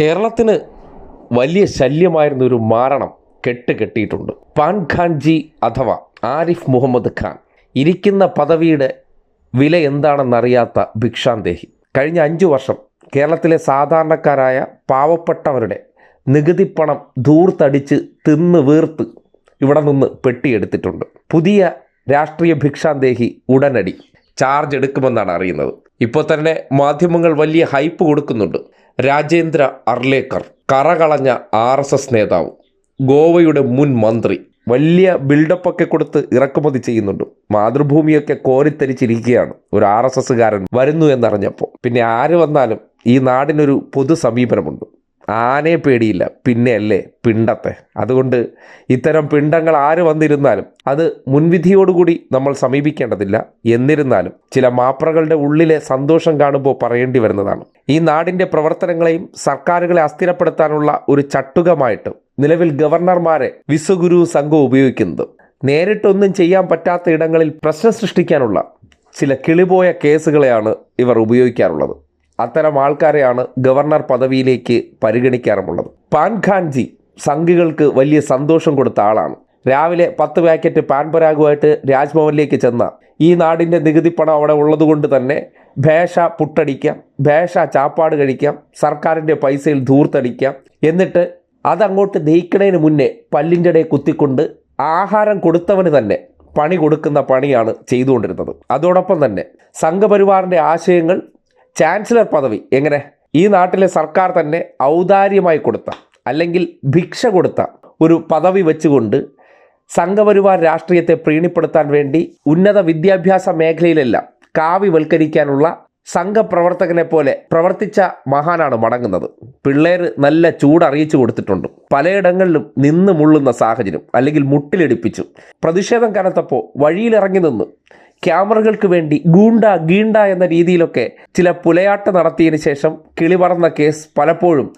കേരളത്തിന് വലിയ ശല്യമായിരുന്ന ഒരു മാരണം കെട്ട് കെട്ടിയിട്ടുണ്ട്. പാൻ ഖാൻജി അഥവാ ആരിഫ് മുഹമ്മദ് ഖാൻ. ഇരിക്കുന്ന പദവിയുടെ വില എന്താണെന്നറിയാത്ത ഭിക്ഷാന്തേഹി. കഴിഞ്ഞ അഞ്ചു വർഷം കേരളത്തിലെ സാധാരണക്കാരായ പാവപ്പെട്ടവരുടെ നികുതിപ്പണം ധൂർത്തടിച്ച് തിന്ന് വീർത്ത് ഇവിടെ നിന്ന് പെട്ടിയെടുത്തിട്ടുണ്ട്. പുതിയ രാഷ്ട്രീയ ഭിക്ഷാന്തേഹി ഉടനടി ചാർജ് എടുക്കുമെന്നാണ് അറിയുന്നത്. ഇപ്പോൾ തന്നെ മാധ്യമങ്ങൾ വലിയ ഹൈപ്പ് കൊടുക്കുന്നുണ്ട്. രാജേന്ദ്ര അർലേക്കർ കറകളഞ്ഞ ആർ എസ് എസ് നേതാവ് ഗോവയുടെ മുൻ മന്ത്രി വലിയ ബിൽഡപ്പൊക്കെ കൊടുത്ത് ഇറക്കുമതി ചെയ്യുന്നുണ്ട്. മാതൃഭൂമിയൊക്കെ കോരിത്തരിച്ചിരിക്കുകയാണ് ഒരു ആർ എസ് എസ്സുകാരൻ വരുന്നു എന്നറിഞ്ഞപ്പോൾ. പിന്നെ ആര് വന്നാലും ഈ നാടിനൊരു പൊതു സമീപനമുണ്ട്. ആനയെ പേടിയില്ല. പിന്നെയല്ലേ പിണ്ടത്തെ. അതുകൊണ്ട് ഇത്തരം പിണ്ടങ്ങൾ ആര് വന്നിരുന്നാലും അത് മുൻവിധിയോടുകൂടി നമ്മൾ സമീപിക്കേണ്ടതില്ല. എന്നിരുന്നാലും ചില മാപ്രകളുടെ ഉള്ളിലെ സന്തോഷം കാണുമ്പോൾ പറയേണ്ടി വരുന്നതാണ്. ഈ നാടിന്റെ പ്രവർത്തനങ്ങളെയും സർക്കാരുകളെ അസ്ഥിരപ്പെടുത്താനുള്ള ഒരു ചട്ടുകമായിട്ട് നിലവിൽ ഗവർണർമാരെ വിശ്വഗുരു സംഘം ഉപയോഗിക്കുന്നത്. നേരിട്ടൊന്നും ചെയ്യാൻ പറ്റാത്ത ഇടങ്ങളിൽ പ്രശ്നം സൃഷ്ടിക്കാനുള്ള ചില കിളിപോയ കേസുകളെയാണ് ഇവർ ഉപയോഗിക്കാറുള്ളത്. അത്തരം ആൾക്കാരെയാണ് ഗവർണർ പദവിയിലേക്ക് പരിഗണിക്കാറുമുള്ളത്. പാൻഖാൻജി സംഘികൾക്ക് വലിയ സന്തോഷം കൊടുത്ത ആളാണ്. രാവിലെ പത്ത് പാക്കറ്റ് പാൻ പരാഗുമായിട്ട് രാജ്ഭവനിലേക്ക് ചെന്ന ഈ നാടിന്റെ നികുതി പണം അവിടെ ഉള്ളതുകൊണ്ട് തന്നെ ഭേഷ പുട്ടടിക്കാം ഭേഷ ചാപ്പാട് കഴിക്കാം സർക്കാരിന്റെ പൈസയിൽ ധൂർത്തടിക്കാം എന്നിട്ട് അതങ്ങോട്ട് ദഹിക്കണതിന് മുന്നേ പല്ലിന്റെ ഇടയിൽ കുത്തിക്കൊണ്ട് ആഹാരം കൊടുത്തവന് തന്നെ പണി കൊടുക്കുന്ന പണിയാണ് ചെയ്തുകൊണ്ടിരുന്നത്. അതോടൊപ്പം തന്നെ സംഘപരിവാറിന്റെ ആശയങ്ങൾ ചാൻസലർ പദവി എങ്ങനെ? ഈ നാട്ടിലെ സർക്കാർ തന്നെ ഔദാര്യമായി കൊടുത്ത അല്ലെങ്കിൽ ഭിക്ഷ കൊടുത്ത ഒരു പദവി വെച്ചുകൊണ്ട് സംഘപരിവാർ രാഷ്ട്രീയത്തെ പ്രീണിപ്പെടുത്താൻ വേണ്ടി ഉന്നത വിദ്യാഭ്യാസ മേഖലയിലെല്ലാം കാവ്യവൽക്കരിക്കാനുള്ള സംഘപ്രവർത്തകനെ പോലെ പ്രവർത്തിച്ച മഹാനാണ് മടങ്ങുന്നത്. പിള്ളേർ നല്ല ചൂടറിയിച്ചു കൊടുത്തിട്ടുണ്ട്. പലയിടങ്ങളിലും നിന്ന് മുള്ളുന്ന സാഹചര്യം അല്ലെങ്കിൽ മുട്ടിലിടിപ്പിച്ചു. പ്രതിഷേധം കനത്തപ്പോൾ വഴിയിലിറങ്ങി നിന്ന് ക്യാമറകൾക്ക് വേണ്ടി ഗൂണ്ട ഗീണ്ട എന്ന രീതിയിലൊക്കെ ചില പുലയാട്ട് നടത്തിയതിന് ശേഷം കിളിപറന്ന കേസ് പലപ്പോഴും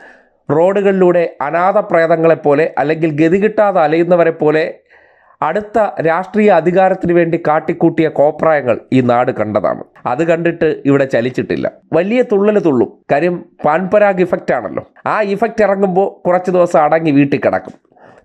റോഡുകളിലൂടെ അനാഥ പ്രേതങ്ങളെപ്പോലെ അല്ലെങ്കിൽ ഗതികിട്ടാതെ അലയുന്നവരെ പോലെ അടുത്ത രാഷ്ട്രീയ അധികാരത്തിന് വേണ്ടി കാട്ടിക്കൂട്ടിയ കോപ്രായങ്ങൾ ഈ നാട് കണ്ടതാണ്. അത് കണ്ടിട്ട് ഇവിടെ ചലിച്ചിട്ടില്ല. വലിയ തുള്ളൽ തുള്ളും. കാര്യം പാൻപരാഗ് ഇഫക്റ്റ് ആണല്ലോ. ആ ഇഫക്റ്റ് ഇറങ്ങുമ്പോൾ കുറച്ച് ദിവസം അടങ്ങി വീട്ടിൽ കിടക്കും.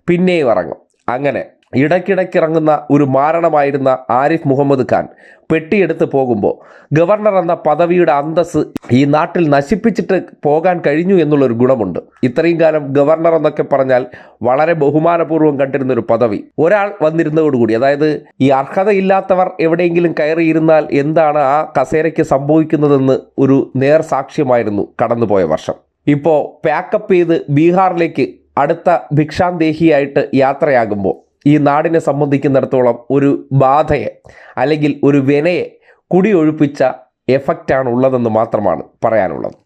പിന്നെയും ഇറങ്ങും. അങ്ങനെ ഇടയ്ക്കിടയ്ക്ക് ഇറങ്ങുന്ന ഒരു മാരണമായിരുന്ന ആരിഫ് മുഹമ്മദ് ഖാൻ പെട്ടിയെടുത്ത് പോകുമ്പോൾ ഗവർണർ എന്ന പദവിയുടെ അന്തസ് ഈ നാട്ടിൽ നശിപ്പിച്ചിട്ട് പോകാൻ കഴിഞ്ഞു എന്നുള്ളൊരു ഗുണമുണ്ട്. ഇത്രയും കാലം ഗവർണർ എന്നൊക്കെ പറഞ്ഞാൽ വളരെ ബഹുമാനപൂർവം കണ്ടിരുന്ന ഒരു പദവി. ഒരാൾ വന്നിരുന്നതോടുകൂടി അതായത് ഈ അർഹതയില്ലാത്തവർ എവിടെയെങ്കിലും കയറിയിരുന്നാൽ എന്താണ് ആ കസേരയ്ക്ക് സംഭവിക്കുന്നതെന്ന് ഒരു നേർ സാക്ഷ്യമായിരുന്നു കടന്നുപോയ വർഷം. ഇപ്പോൾ പാക്കപ്പ് ചെയ്ത് ബീഹാറിലേക്ക് അടുത്ത ഭിക്ഷാന്തേഹിയായിട്ട് യാത്രയാകുമ്പോൾ ഈ നാടിനെ സംബന്ധിക്കുന്നിടത്തോളം ഒരു ബാധയെ അല്ലെങ്കിൽ ഒരു വിനയെ കുടിയൊഴിപ്പിച്ച എഫക്റ്റാണ് ഉള്ളതെന്ന് മാത്രമാണ് പറയാനുള്ളത്.